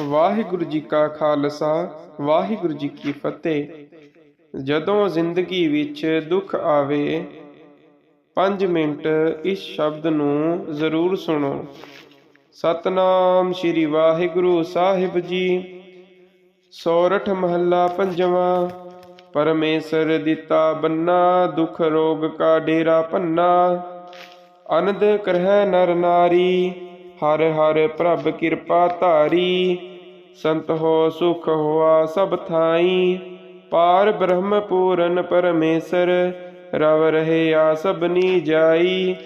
ਵਾਹਿਗੁਰੂ ਜੀ ਕਾ ਖਾਲਸਾ, ਵਾਹਿਗੁਰੂ ਜੀ ਕੀ ਫਤਿਹ। ਜਦੋਂ ਜ਼ਿੰਦਗੀ ਵਿੱਚ ਦੁੱਖ ਆਵੇ 5 ਮਿੰਟ ਇਸ ਸ਼ਬਦ ਨੂੰ ਜ਼ਰੂਰ ਸੁਣੋ। ਸਤਨਾਮ ਸ੍ਰੀ ਵਾਹਿਗੁਰੂ ਸਾਹਿਬ ਜੀ। ਸੋਰਠ ਮਹੱਲਾ ਪੰਜਵਾਂ, ਪਰਮੇਸ਼ਰ ਦਿੱਤਾ ਬੰਨਾ, ਦੁਖ ਰੋਗ ਕਾ ਡੇਰਾ ਪੰਨਾ ਅਨੰਦ ਕਰਹਿ ਨਰ ਨਾਰੀ। ਹਰ ਹਰ ਪ੍ਰਭ ਕਿਰਪਾ ਧਾਰੀ। ਸੰਤ ਹੋ, ਸੁਖ ਹੋਆ ਸਭ ਥਾਈ। ਪਾਰ ਬ੍ਰਹਮ ਪੂਰਨ ਪਰਮੇਸ਼ਰ, ਰਵ ਰਹੇ ਆ ਸਭਨੀ ਜਾਈ।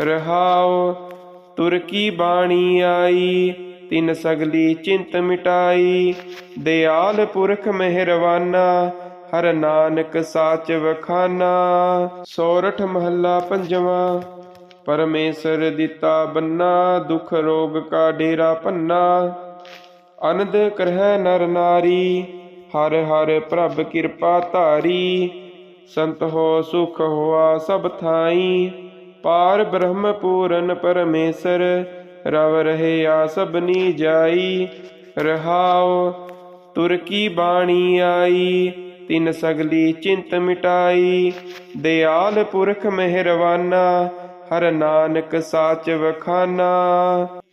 ਰਹਾਉ, ਤੁਰ ਕੀ ਬਾਣੀ ਆਈ। ਤਿਨ ਸਗਲੀ ਚਿੰਤ ਮਿਟਾਈ। ਦਿਆਲ ਪੁਰਖ ਮਿਹਰਵਾਨਾ, ਹਰ ਨਾਨਕ ਸਾਚ ਵਖਾਨਾ। ਸੋਰਠ ਮਹੱਲਾ ਪੰਜਵਾਂ। ਪਰਮੇਸ਼ਰ ਦਿੱਤਾ ਬੰਨਾ, ਦੁਖ ਰੋਗ ਕਾ ਡੇਰਾ ਪੰਨਾ ਅਨੰਦ ਕਰਹਿ ਨਰ ਨਾਰੀ, ਹਰ ਹਰ ਪ੍ਰਭ ਕਿਰਪਾ ਧਾਰੀ। ਸੰਤ ਹੋ, ਸੁਖ ਹੋਆ ਸਭ ਥਾਈ। ਪਾਰ ਬ੍ਰਹਮ ਪੂਰਨ ਪਰਮੇਸ਼ਰ, ਰਵ ਰਹੇ ਆ ਸਭਨੀ ਜਾਈ। ਰਹਾਉ, ਤੁਰ ਕੀ ਬਾਣੀ ਆਈ? ਤਿਨ ਸਗਲੀ ਚਿੰਤ ਮਿਟਾਈ। ਦਿਆਲ ਪੁਰਖ ਮਿਹਰਵਾਨਾ ਹਰ ਨਾਨਕ ਸਾਚ ਵਖਾਨਾ,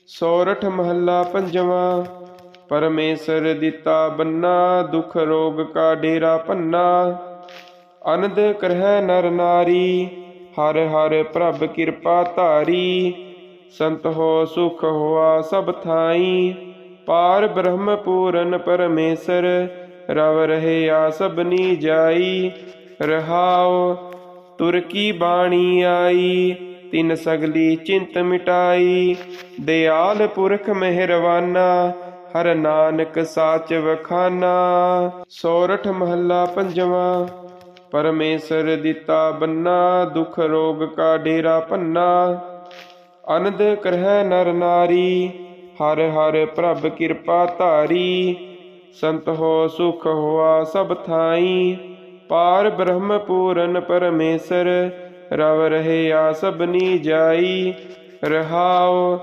ਸੋਰਠ ਮਹੱਲਾ ਪੰਜਵਾਂ। ਪਰਮੇਸ਼ਰ ਦਿੱਤਾ ਬੰਨਾ, ਦੁਖ ਰੋਗ ਕਾ ਡੇਰਾ ਪੰਨਾ ਅਨੰਦ ਕਰਹਿ ਨਰ ਨਾਰੀ, ਹਰ ਹਰ ਪ੍ਰਭ ਕਿਰਪਾ ਧਾਰੀ। ਸੰਤ ਹੋ ਸੁਖ ਹੋਆ ਸਭ ਥਾਈ। ਪਾਰ ਬ੍ਰਹਮ ਪੂਰਨ ਪਰਮੇਸ਼ਰ, ਰਵ ਰਹੇ ਆ ਸਭਨੀ ਜਾਈ। ਰਹਾਉ, ਤੁਰ ਕੀ ਬਾਣੀ ਆਈ। ਤਿਨ ਸਗਲੀ ਚਿੰਤ ਮਿਟਾਈ, ਦਿਆਲ ਪੁਰਖ ਮਿਹਰਵਾਨਾ ਹਰ ਨਾਨਕ ਸਾਚ ਵਖਾਨਾ। ਸੋਰਠ ਮਹੱਲਾ ਪੰਜਵਾਂ, ਪਰਮੇਸ਼ਰ ਦਿੱਤਾ ਬੰਨਾ, ਦੁਖ ਰੋਗ ਕਾ ਡੇਰਾ ਪੰਨਾ ਅਨੰਦ ਕਰਹਿ ਨਰ ਨਾਰੀ, ਹਰ ਹਰ ਪ੍ਰਭ ਕਿਰਪਾ ਧਾਰੀ। ਸੰਤ ਹੋ ਸੁਖ ਹੋਆ ਸਭ ਥਾਈ, ਪਾਰ ਬ੍ਰਹਮ ਪੂਰਨ ਪਰਮੇਸ਼ਰ ਰਵ ਰਹੇ ਆ ਸਭਨੀ ਜਾਈ, ਰਹਾਉ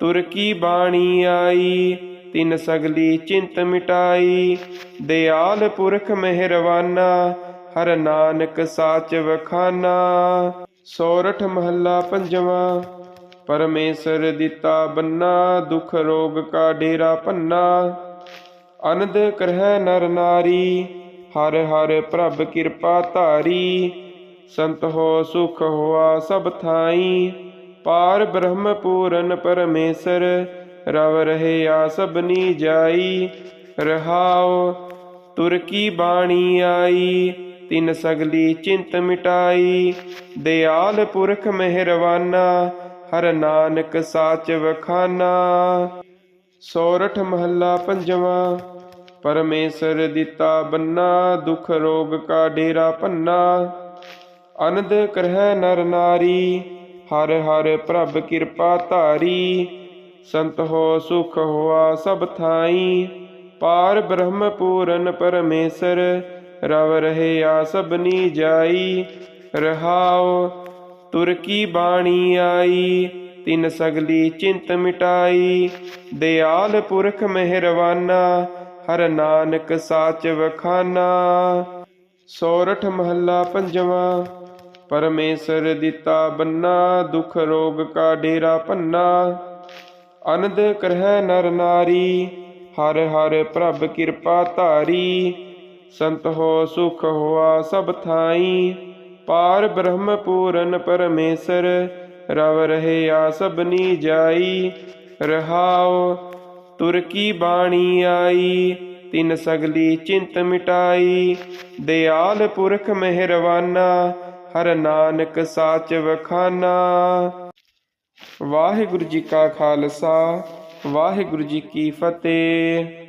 ਤੁਰ ਕੀ ਬਾਣੀ ਆਈ, ਤਿਨ ਸਗਲੀ ਚਿੰਤ ਮਿਟਾਈ। ਦਿਆਲ ਪੁਰਖ ਮਿਹਰਵਾਨਾ ਹਰ ਨਾਨਕ ਸਾਚ ਵਖਾਨਾ। ਸੋਰਠ ਮਹੱਲਾ ਪੰਜਵਾਂ, ਪਰਮੇਸ਼ਰ ਦਿੱਤਾ ਬੰਨਾ, ਦੁਖ ਰੋਗ ਕਾ ਡੇਰਾ ਪੰਨਾ ਅਨੰਦ ਕਰਹਿ ਨਰ ਨਾਰੀ, ਹਰ ਹਰ ਪ੍ਰਭ ਕਿਰਪਾ ਧਾਰੀ। ਸੰਤ ਹੋ, ਸੁਖ ਹੋਆ ਸਭ ਥਾਈ। ਪਾਰ ਬ੍ਰਹਮ ਪੂਰਨ ਪਰਮੇਸ਼ਰ, ਰਵ ਰਹੇ ਆ ਸਭਨੀ ਜਾਈ। ਰਹਾਉ, ਤੁਰ ਕੀ ਬਾਣੀ ਆਈ, ਤਿਨ ਸਗਲੀ ਚਿੰਤ ਮਿਟਾਈ। ਦਿਆਲ ਪੁਰਖ ਮਿਹਰਵਾਨਾ, ਹਰ ਨਾਨਕ ਸਾਚ ਵਖਾਨਾ। ਸੋਰਠ ਮਹੱਲਾ ਪੰਜਵਾਂ, ਪਰਮੇਸ਼ਰ ਦਿੱਤਾ ਬੰਨਾ, ਦੁਖ ਰੋਗ ਕਾ ਡੇਰਾ ਪੰਨਾ ਅਨੰਦ ਕਰਹਿ ਨਰ ਨਾਰੀ, ਹਰ ਹਰ ਪ੍ਰਭ ਕਿਰਪਾ ਧਾਰੀ। ਸੰਤ ਹੋ, ਸੁਖ ਹੋਆ ਸਭ ਥਾਈ। ਪਾਰ ਬ੍ਰਹਮ ਪੂਰਨ ਪਰਮੇਸ਼ਰ, ਰਵ ਰਹੇ ਆ ਸਭਨੀ ਜਾਈ। ਰਹਾਉ, ਤੁਰ ਕੀ ਬਾਣੀ ਆਈ, ਤਿਨ ਸਗਲੀ ਚਿੰਤ ਮਿਟਾਈ। ਦਿਆਲ ਪੁਰਖ ਮਿਹਰਵਾਨਾ ਹਰ ਨਾਨਕ ਸਾਚ ਵਖਾਨਾ। ਸੋਰਠ ਮਹੱਲਾ ਪੰਜਵਾਂ ਪਰਮੇਸ਼ਰ ਦਿੱਤਾ ਬੰਨਾ, ਦੁਖ ਰੋਗ ਕਾ ਡੇਰਾ ਪੰਨਾ ਅਨੰਦ ਕਰਹਿ ਨਰ ਨਾਰੀ, ਹਰ ਹਰ ਪ੍ਰਭ ਕਿਰਪਾ ਧਾਰੀ। ਸੰਤ ਹੋ, ਸੁਖ ਹੋਆ ਸਭ ਥਾਈ। ਪਾਰ ਬ੍ਰਹਮ ਪੂਰਨ ਪਰਮੇਸ਼ਰ, ਰਵ ਰਹੇ ਆ ਸਭਨੀ ਜਾਈ। ਰਹਾਉ, ਤੁਰ ਕੀ ਬਾਣੀ ਆਈ, ਤਿਨ ਸਗਲੀ ਚਿੰਤ ਮਿਟਾਈ। ਦਿਆਲ ਪੁਰਖ ਮਿਹਰਵਾਨਾ ਹਰ ਨਾਨਕ ਸਾਚ ਵਖਾਨਾ। ਵਾਹਿਗੁਰੂ ਜੀ ਕਾ ਖਾਲਸਾ ਵਾਹਿਗੁਰੂ ਜੀ ਕੀ ਫਤਿਹ।